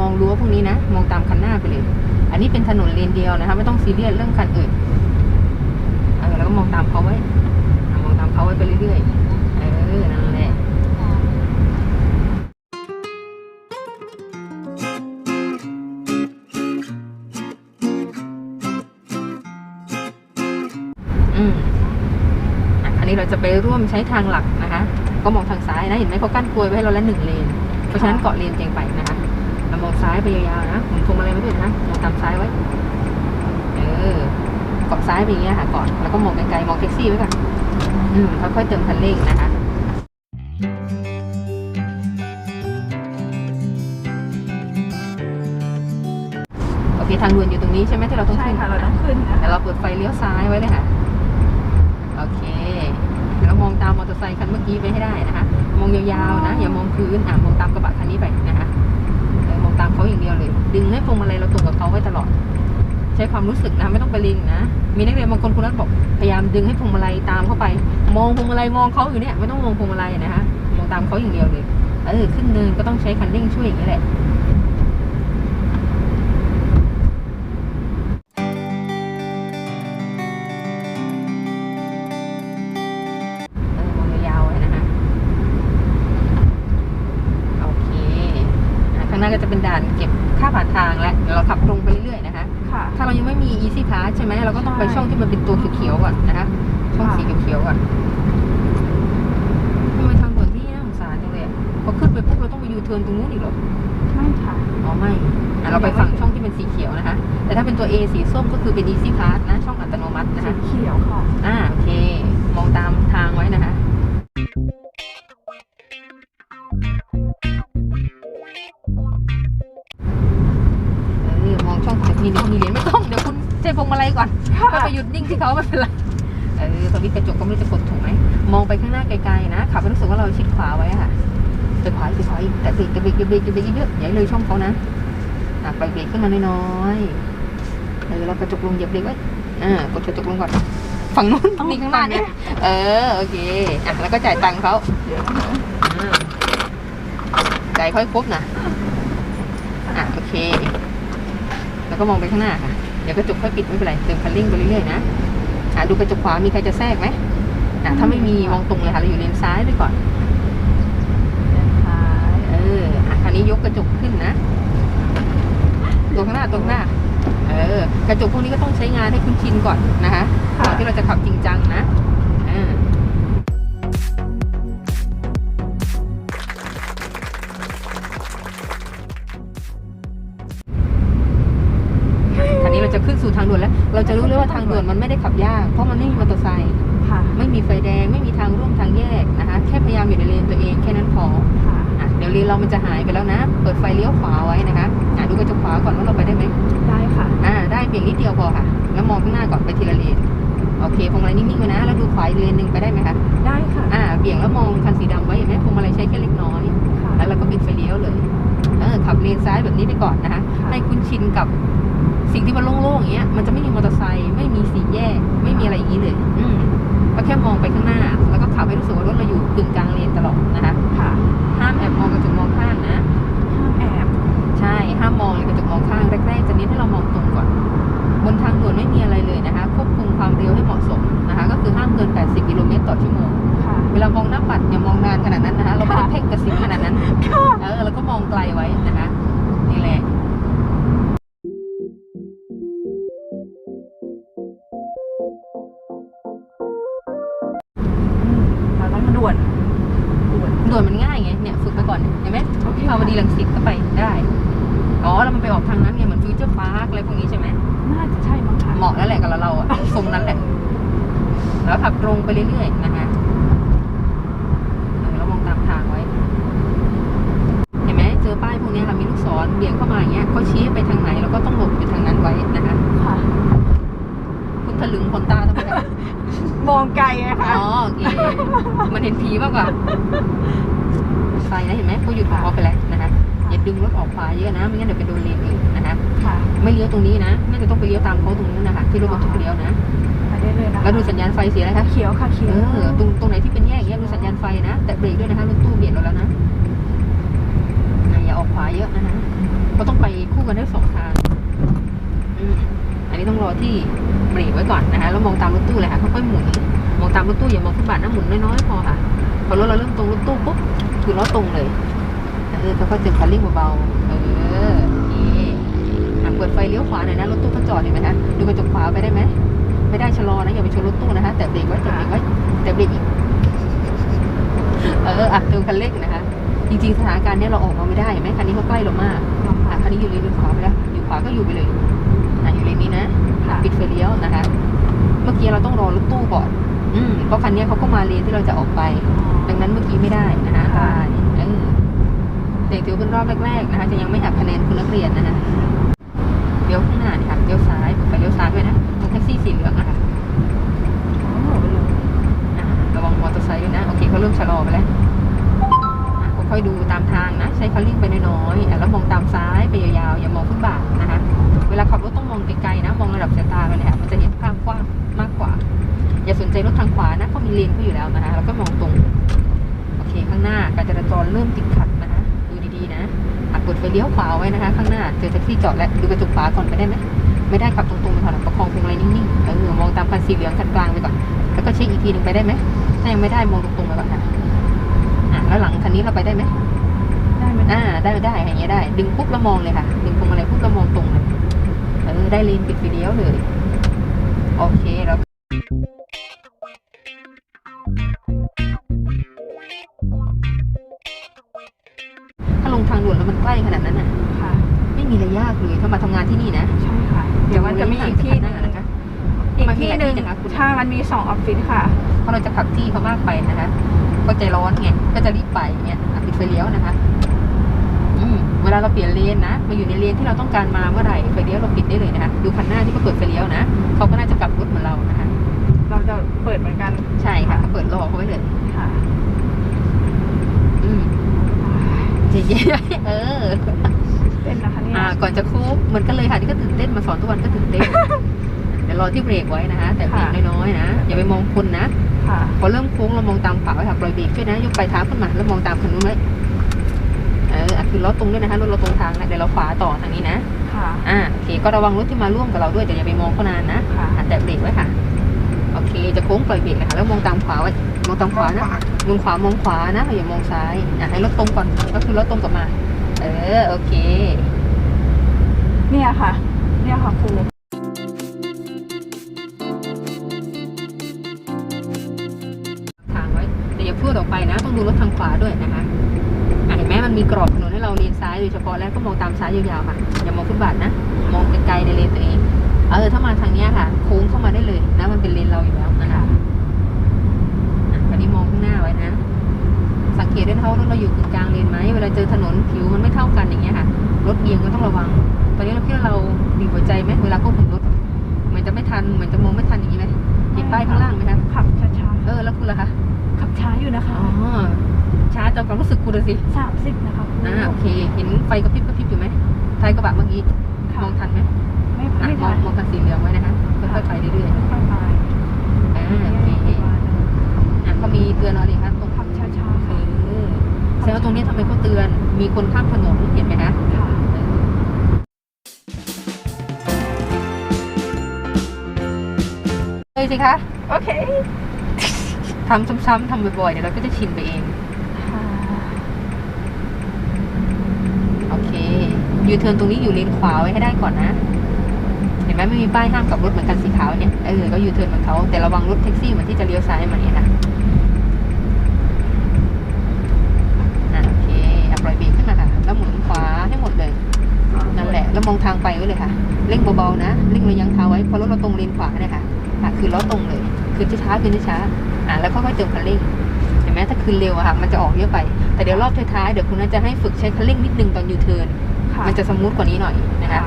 มองรั้วพวกนี้นะ มองตามคันหน้าไปเลย อันนี้เป็นถนนเลนเดียวนะคะ ไม่ต้องซีเรียสเรื่องคันอื่นเออแล้วก็มองตามเขาไว้ มองตามเขาไว้ไปเรื่อยๆ เออ นั่นแหละอืมอันนี้เราจะไปร่วมใช้ทางหลักนะคะ ก็มองทางซ้ายนะ เห็นไหมเขากั้นกลวยไว้ให้เราแล้วหนึ่งเลน เพราะฉะนั้นเกาะเลนเจงไปนะคะ เรามองซ้ายไปยาวๆนะหมุนพวงมาลัยไว้ด้วยนะมองตามซ้ายไว้เออเกาะซ้ายไปอย่างเงี้ยค่ะก่อนแล้วก็มองไกลๆมองแท็กซี่ไว้ก่อนอืมค่อยๆเติมคันเร่งนะคะโอเคทางด่วนอยู่ตรงนี้ใช่ไหมที่เราต้องใช่ขึ้นค่ะเราต้องขึ้นนะเดี๋ยวเราเปิดไฟเลี้ยวซ้ายไว้เลยค่ะโอเคแล้วมองตามมอเตอร์ไซค์คันเมื่อกี้ไปให้ได้นะคะ มองยาวๆนะ อย่ามองพื้นอะมองตามกระบะคันนี้ไปนะคะเออมองตามเขาอย่างเดียวเลย ดึงให้พวงมาลัยเราตรงกับเขาไว้ตลอด ใช้ความรู้สึกนะไม่ต้องไปลิงนะ มีนักเรียนบางคนคุณนัทบอกพยายามดึงให้พวงมาลัยตามเข้าไป มองพวงมาลัยมองเขาอยู่เนี่ยไม่ต้องมองพวงมาลัยนะคะมองตามเขาอย่างเดียวเลยเออขึ้นเนินก็ต้องใช้คันเร่งช่วยอย่างนี้แหละ จะเป็นด่านเก็บค่าผ่านทางแล้วเดี๋ยวเราขับตรงไปเรื่อยๆนะคะค่ะ ถ้าเรายังไม่มี easy pass ใช่ไหมเราก็ต้องไปใช่ ช่องที่มันเป็นตัวเขียวๆก่อนนะคะช่องค่ะสีเขียวๆก่อนทำไมทางด่วนที่น่าสงสารจังเลยอะพอขึ้นไปปุ๊บเราต้องไปยูเทิร์นตรงนู้นอีกเหรอ ไม่ค่ะ อ๋อไม่อะเราไปฝั่งช่องที่เป็นสีเขียวนะคะ แต่ถ้าเป็นตัว A สีส้มก็คือเป็น easy pass นะ ช่องอัตโนมัตินะสีคะ เขียวค่ะ อ่าโอเค มองตามทางไว้นะคะ ไปหยุดนิ่งที่เขาไม่เป็นไรเออสวิตช์กระจกก็ไม่รู้จะกดถูกไหมมองไปข้างหน้าไกลๆนะขับไปรู้สึกว่าเราชิดขวาไว้อะค่ะไปขวาไปขวาอีกแต่เบรกแต่เบรกอย่าเบรกอย่าเบรกเยอะๆอย่าให้เลยช่องเขานะอะไปเบรกขึ้นมาน้อยๆเออแล้วกระจกลงเหยียบเบรกไว้อ่ากดกระจกลงก่อนฝั่งนู้นนี่ข้างหน้าเนี่ยเออโอเคอะแล้วก็จ่ายตังค์เขาเดี๋ยวอ่าจ่ายค่อยครบนะอะโอเค แล้วก็มองไปข้างหน้าค่ะ เดี๋ยวกระจกค่อยปิดไม่เป็นไรเติมคันเร่งไปเรื่อยๆนะอะดูกระจกขวามีใครจะแทรกไหมอะถ้าไม่มีมองตรงเลยค่ะเราอยู่เลนซ้ายไปก่อนเดินซ้ายเอออะคันนี้ยกกระจกขึ้นนะตัวข้างหน้าตัวข้างหน้าเออกระจกพวกนี้ก็ต้องใช้งานให้คุ้นชินก่อนนะคะก่อนที่เราจะขับจริงจังนะ จะขึ้นสู่ทางด่วนแล้ว เราจะรู้เลยว่าทางด่วนมันไม่ได้ขับยาก เพราะมันไม่มีมอเตอร์ไซค์ค่ะ ไม่มีไฟแดง ไม่มีทางร่วมทางแยกนะคะแค่พยายามอยู่ในเลนตัวเองแค่นั้นพอค่ะ อะเดี๋ยวเลนเรามันจะหายไปแล้วนะ เปิดไฟเลี้ยวขวาไว้นะคะอะดูกระจกขวาก่อนว่าเราไปได้ไหมได้ค่ะ อ่าได้เพียงนิดเดียวพอค่ะ แล้วมองข้างหน้าก่อนไปทีละเลนโอเคพวงมาลัยนิ่งๆไว้นะ แล้วดูขวาอีกเลนหนึ่งไปได้ไหมคะได้ค่ะ อ่าเบี่ยงแล้วมองคันสีดำไว้เห็นไหมพวงมาลัยใช้แค่เล็กน้อย ค่ะ แล้วเราก็ปิดไฟเลี้ยวเลย เออขับเลนซ้ายแบบนี้ไปก่อนนะคะ ค่ะ ให้คุ้นชินกับ สิ่งที่มันโล่งๆอย่างเงี้ยมันจะไม่มีมอเตอร์ไซค์ไม่มีสี่แยก ไม่มีอะไรอย่างนี้เลย อืมก็แค่มองไปข้างหน้า แล้วก็ขับให้รู้สึกว่ารถเราอยู่กึ่งกลางเลนตลอดนะคะ ค่ะ ห้ามแอบมองกระจกมองข้างนะห้ามแอบใช่ห้ามมองเลยกระจกมองข้างแรกๆจะเน้นให้เรามองตรงก่อน บนทางด่วนไม่มีอะไรเลยนะคะ ควบคุมความเร็วให้เหมาะสมนะคะ ก็คือห้ามเกิน 80กิโลเมตรต่อชั่วโมงค่ะ เวลามองหน้าปัดอย่ามองนานขนาดนั้นนะคะ เราไม่ได้ค่ะเพ่งกระสินขนาดนั้นค่ะเออแล้วก็มองไกลไว้นะคะ นี่แหละ ง่ายไงเนี่ยฝึกไปก่อนเนี่ยเห็นไหมโอเคที่ภาวดีรังสิตก็ไปได้อ๋อแล้วมันไปออกทางนั้นไงเหมือนฟิวเจอร์พาร์คอะไรพวกนี้ใช่ไหมน่าจะใช่มั้งค่ะเหมาะแล้วแหละกับเราเราอะทรงนั้นแหละ แล้วขับตรงไปเรื่อยๆนะคะเออแล้วมองตามทางไว้ เห็นไหมเจอป้ายพวกเนี้ยค่ะมีลูกศรเบี่ยงเข้ามาอย่างเงี้ยเขาชี้ให้ไปทางไหนเราก็ต้องหลบอยู่ทางนั้นไว้นะคะค่ะคุณถลึงขนตาทำไมคะมองไกลไงคะอ๋อโอเคมันเห็นผีมากกว่า ไฟนะเห็นไหมเขาหยุดของเขาไปแล้วนะคะอย่าดึงรถออกขวาเยอะนะไม่งั้นเดี๋ยวไปโดนเลนอื่นนะคะค่ะไม่เลี้ยวตรงนี้นะน่าจะต้องไปเลี้ยวตามเขาตรงนู้นนะคะที่รถบรรทุกเลี้ยวนะไปได้เลยนะคะแล้วดูสัญญาณไฟสีอะไรคะเขียวค่ะเขีเอยวอตรงตรงไหนที่เป็นแยกอย่างเงี้ยดูสัญญาณไฟนะ แต่เบรกด้วยนะคะรถตู้เบียดเราแล้วนะอะอย่าออกขวาเยอะนะคะก็ต้องไปคู่กันได้สองทางอืมอันนี้ต้องรอที่เบรกไว้ก่อนนะคะแล้วมองตามรถตู้เลยค่ะค่อยๆหมุนมองตามรถตู้อย่ามองฟุตบาทนะหมุนน้อยๆพอค่ะพอรถเราเริ่มตรงรถตู้ปุ๊บ คือล้อตรงเลยเออค่อยๆเติมคันเร่งเบาๆเออโอเคอะเปิดไฟเลี้ยวขวาหน่อยนะรถตู้เขาจอดเห็นไหมคะดูกระจกขวาไปได้ไหมไม่ได้ชะลอนะอย่าไปชนรถตู้นะคะแต่เบรกไว้แต่เบรกไว้แต่เบรกอีกเอออะเติมคันเร่งนะคะ จริงๆสถานการณ์เนี้ยเราออกมาไม่ได้เห็นไหมคันนี้เขาใกล้เรามากอะคันนี้อยู่เลนขวาไปแล้วอยู่ขวาก็อยู่ไปเลยอะอยู่เลนนี้นะค่ะปิดไฟเลี้ยวนะคะ เมื่อกี้เราต้องรอรถตู้ก่อนอืม เพราะคันเนี้ยเขาก็มาเลนที่เราจะออกไป ดังนั้นเมื่อกี้ไม่ได้นะคะตายเออแต่ถือเป็นรอบแรกๆนะคะ จะยังไม่หักคะแนนคุณนักเรียนนะคะเลี้ยวข้างหน้าเนี่ยค่ะเลี้ยวซ้ายเปิดไฟเลี้ยวซ้ายด้วยนะตรงแท็กซี่สีเหลืองอะค่ะอ๋อไปเลยอะระวังมอเตอร์ไซค์ด้วยนะ โอเคเขาเริ่มชะลอไปแล้วอะค่อยๆดูตามทางนะ ใช้คันเร่งไปน้อยๆ มีเลนเขาอยู่แล้วนะคะแล้วก็มองตรง โอเค ข้างหน้าการจราจรเริ่มติดขัดนะคะดูดีๆนะอะเปิดไฟเลี้ยวขวาไว้นะคะ ข้างหน้าเจอแท็กซี่จอดแล้วดูกระจกขวาก่อนไปได้ไหมไม่ได้ขับตรงๆไปก่อนประคองพวงมาลัยนิ่งๆเออมองตามคันสีเหลืองคันกลางไปก่อนแล้วก็เช็คอีกทีหนึ่งไปได้ไหมถ้ายังไม่ได้มองตรงๆไปก่อนค่ะอะแล้วหลังคันนี้เราไปได้ไหมได้ไหมอ่าได้ได้อย่างเงี้ยได้ ดึงปุ๊บแล้วมองเลยค่ะดึงพวงมาลัยปุ๊บแล้วมองตรงเลยเออได้เลนปิดไฟเลี้ยวเลยโอเคแล้ว กล้ขนาดนั้นน่ะ ค่ะ ไม่มีอะไรยากเลยถ้ามาทำงานที่นี่นะใช่ค่ะ เดี๋ยวมันจะมีอีกที่หนึงนะคะ อีกมันมีที่หลายหนึ่งที่นะคะคุณใช่มันมีสองออฟฟิศค่ะ เพราะเราจะขับที่เขามากไปนะคะก็ใจร้อนไงก็จะรีบไปเงี้ยอะปิดไฟเลี้ยวนะคะอืมเวลาเราเปลี่ยนเลนนะมาอยู่ในเลนที่เราต้องการมาเมื่อไหร่ไฟเลี้ยวเราปิดได้เลยนะคะดูคันหน้าที่เขาเปิดไฟเลี้ยวนะเขาก็น่าจะกลับรถเหมือนเรานะคะ เราจะเปิดเหมือนกัน ใช่ค่ะเขาเปิดรอเขาไว้เลย ค่ะ อืม เจ๊ๆเออเต้นนะคะเนี่ยอ่าก่อนจะโค้งเหมือนกันเลยค่ะที่ก็ตื่นเต้นมาสอนทุกวันก็ตื่นเต้นเดี๋ยวรอที่เบรกไว้นะคะ แต่เบรกน้อยๆนะอย่าไปมองคนนะค่ะพอเริ่มโค้งเรามองตามขวาไว้ค่ะปล่อยเบรกช่วยนะยกปลายเท้าขึ้นมาแล้วมองตามคันนู้นไว้เอออะคือล้อตรงด้วยนะคะรถเราตรงทางนะเดี๋ยวเราขวาต่อทางนี้นะค่ะอ่าโอเคก็ระวังรถที่มาร่วมกับเราด้วยแต่อย่าไปมองเขานานนะค่ะอะแตะเบรกไว้ค่ะ โอเค จะโค้งปล่อยเบรกนะคะแล้วมองตามขวาไว้มองตามขวานะมองขวามองขวานะอย่ามองซ้ายอะให้รถตรงก่อนก็คือรถตรงกลับมา เออโอเค เนี่ยค่ะ เนี่ยค่ะครูทางไว้แต่อย่าพูดออกไปนะ ต้องดูรถทางขวาด้วยนะคะอะเห็นไหมมันมีกรอบถนนให้เราเลนซ้ายโดยเฉพาะแล้วก็มองตามซ้ายยาวๆค่ะอย่ามองฟุตบาทนะ มองไกลๆในเลนตัวเองเออถ้ามาทางเนี้ยค่ะโค้งเข้ามาได้ เลยนะมันเป็นเลนเราอยู่แล้วนะคะอะตอนนี้มองข้างหน้าไว้นะ สังเกตด้วยนะคะว่ารถเราอยู่กึ่งกลางเลนไหมเวลาเจอถนนผิวมันไม่เท่ากันอย่างเงี้ยค่ะ รถเอียงก็ต้องระวัง ตอนนี้เราคิดว่าเราบีบหัวใจไหมเวลาควบคุมรถเหมือนจะไม่ทันเหมือนจะมองไม่ทันอย่างนี้ไหมเห็นป้ายข้างล่างไหมคะ ขับช้าเออ แล้วคุณล่ะคะ ๆขับช้าอยู่นะคะอ๋อ ช้าจนความรู้สึกคุณเลยสิ สามสิบนะคะครูอ่า โอเค เห็นไฟกระพริบกระพริบอยู่ไหมท้ายกระบะเมื่อกี้ค่ะมองทันไหมไม่อะไม่มอทังนมองคันสีเหลืองไว้นะคะค่อยๆไปเรื่อยค่อยๆไปๆ อ่าโอเคอะเขามีเตือนอะไรคะตรงขับช้าเออแสดงว่าตรงนี้ทำไมเขาเตือน มีคนข้ามถนนเห็นไหมคะๆค่ะ เลยสิคะ โอเคทำซ้ำๆทำบ่อยๆ เดี๋ยวเราก็จะชินไปเอง ค่ะโอเค ยูเทิร์นตรงนี้อยู่เลนขวาไว้ให้ได้ก่อนนะ เห็นไหมไม่มีป้ายห้ามกลับรถเหมือนกันสีขาวเนี่ยเออก็ยูเทิร์นเหมือนเขาแต่ระวังรถแท็กซี่เหมือนที่จะเลี้ยวซ้ายมาเนี่ยนะอะโอเคอะปล่อยเบรกขึ้นมาค่ะแล้วหมุนขวาให้หมดเลยนั่นแหละ แล้วมองทางไปไว้เลยค่ะเร่งเบาๆนะเร่งระยังเท้าไว้เพราะรถเราตรงเลนขวาเนี่ยค่ะอะคือล้อตรงเลย คือช้าๆคือช้าๆอะแล้วค่อยๆเติมคันเร่งเห็นไหมถ้าคืนเร็วอะค่ะมันจะออกเยอะไป แต่เดี๋ยวรอบท้ายๆเดี๋ยวคุณน่าจะให้ฝึกใช้คันเร่งนิดนึงตอนยูเทิร์นค่ะมันจะสมูทกว่านี้หน่อยนะคะค่ะ